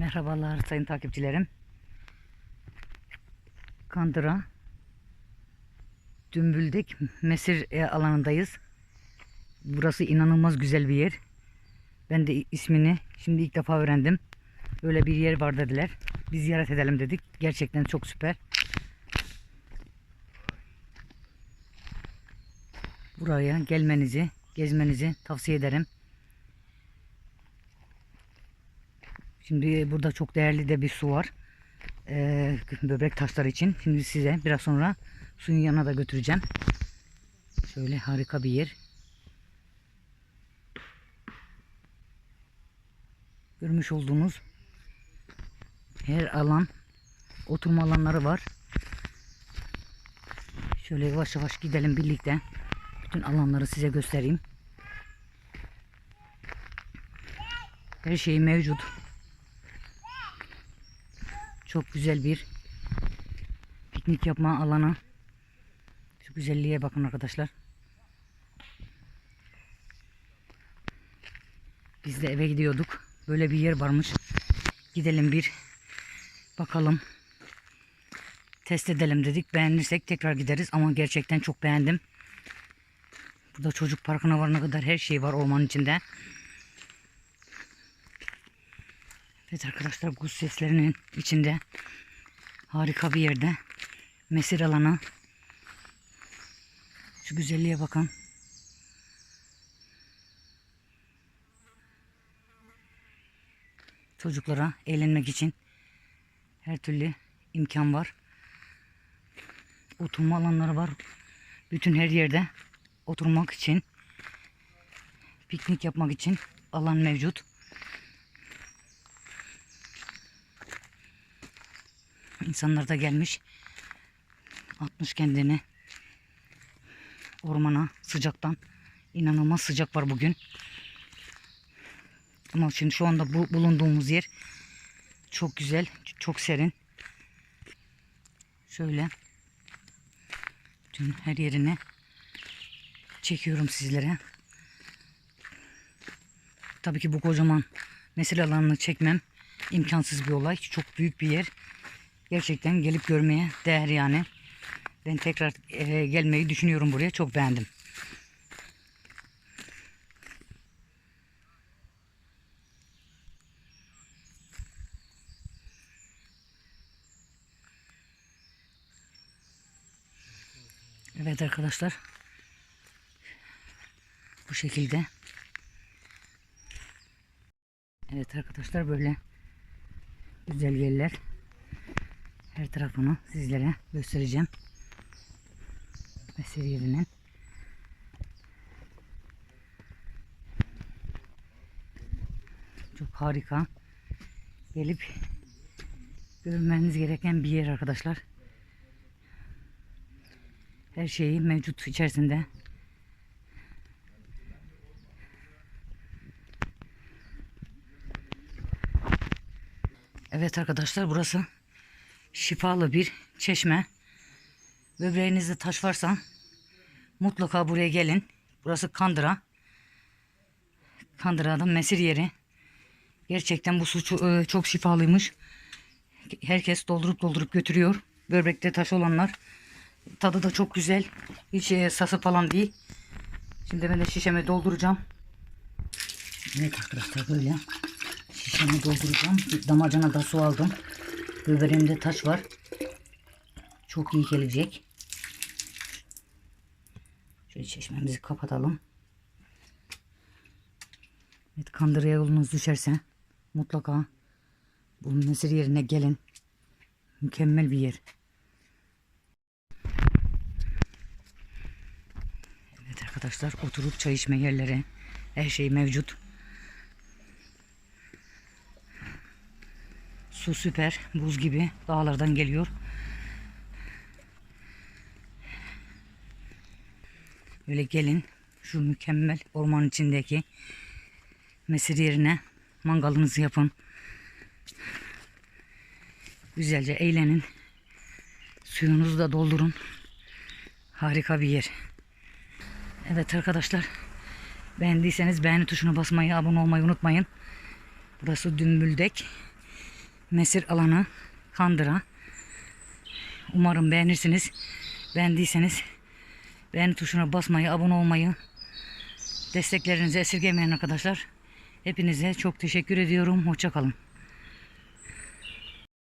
Merhabalar sayın takipçilerim. Kandıra Dümbüldek Mesir e, alanındayız. Burası inanılmaz güzel bir yer. Ben de ismini şimdi ilk defa öğrendim. Böyle bir yer var dediler. Biz ziyaret edelim dedik. Gerçekten çok süper. Buraya gelmenizi, gezmenizi tavsiye ederim. Şimdi burada çok değerli de bir su var. Ee, böbrek taşları için. Şimdi size biraz sonra suyun yanına da götüreceğim. Şöyle harika bir yer. Görmüş olduğunuz her alan oturma alanları var. Şöyle yavaş yavaş gidelim birlikte. Bütün alanları size göstereyim. Her şey mevcut. Çok güzel bir piknik yapma alanı. Şu güzelliğe bakın arkadaşlar. Biz de eve gidiyorduk. Böyle bir yer varmış. Gidelim bir bakalım. Test edelim dedik. Beğenirsek tekrar gideriz ama gerçekten çok beğendim. Burada çocuk parkına varana kadar her şey var ormanın içinde. Evet arkadaşlar kuş seslerinin içinde harika bir yerde mesir alanı. Şu güzelliğe bakın. Çocuklara eğlenmek için her türlü imkan var. Oturma alanları var. Bütün her yerde oturmak için, piknik yapmak için alan mevcut. İnsanlar da gelmiş. Atmış kendini ormana sıcaktan. İnanılmaz sıcak var bugün. Ama şimdi şu anda bu bulunduğumuz yer çok güzel, çok serin. Şöyle bütün her yerini çekiyorum sizlere. Tabii ki bu kocaman mesire alanını çekmem imkansız bir olay. Çok büyük bir yer. Gerçekten gelip görmeye değer yani. Ben tekrar e, gelmeyi düşünüyorum buraya. Çok beğendim. Evet arkadaşlar. Bu şekilde. Evet arkadaşlar böyle güzel yerler. Her tarafını sizlere göstereceğim. Mesir yerinin. Çok harika. Gelip görmeniz gereken bir yer arkadaşlar. Her şeyi mevcut içerisinde. Evet arkadaşlar burası şifalı bir çeşme. Böbreğinizde taş varsa mutlaka buraya gelin. Burası Kandıra. Kandıra'da mesir yeri. Gerçekten bu su çok, e, çok şifalıymış. Herkes doldurup doldurup götürüyor. Böbrekte taş olanlar. Tadı da çok güzel. Hiç e, sası falan değil. Şimdi ben de şişeme dolduracağım. Evet arkadaşlar böyle. Şişemi dolduracağım. Damacana da su aldım. Böbreğimde taş var. Çok iyi gelecek. Şöyle çeşmemizi kapatalım. Evet kandıraya yolunuz düşerse mutlaka bu mesir yerine gelin. Mükemmel bir yer. Evet arkadaşlar oturup çay içme yerleri her şey mevcut. Su süper. Buz gibi dağlardan geliyor. Böyle gelin şu mükemmel orman içindeki mesir yerine mangalınızı yapın. Güzelce eğlenin. Suyunuzu da doldurun. Harika bir yer. Evet arkadaşlar. Beğendiyseniz beğeni tuşuna basmayı, abone olmayı unutmayın. Burası Dümbüldek. Mesir alanı Kandıra. Umarım beğenirsiniz. Beğendiyseniz beğeni tuşuna basmayı, abone olmayı, desteklerinizi esirgemeyin arkadaşlar. Hepinize çok teşekkür ediyorum. Hoşçakalın.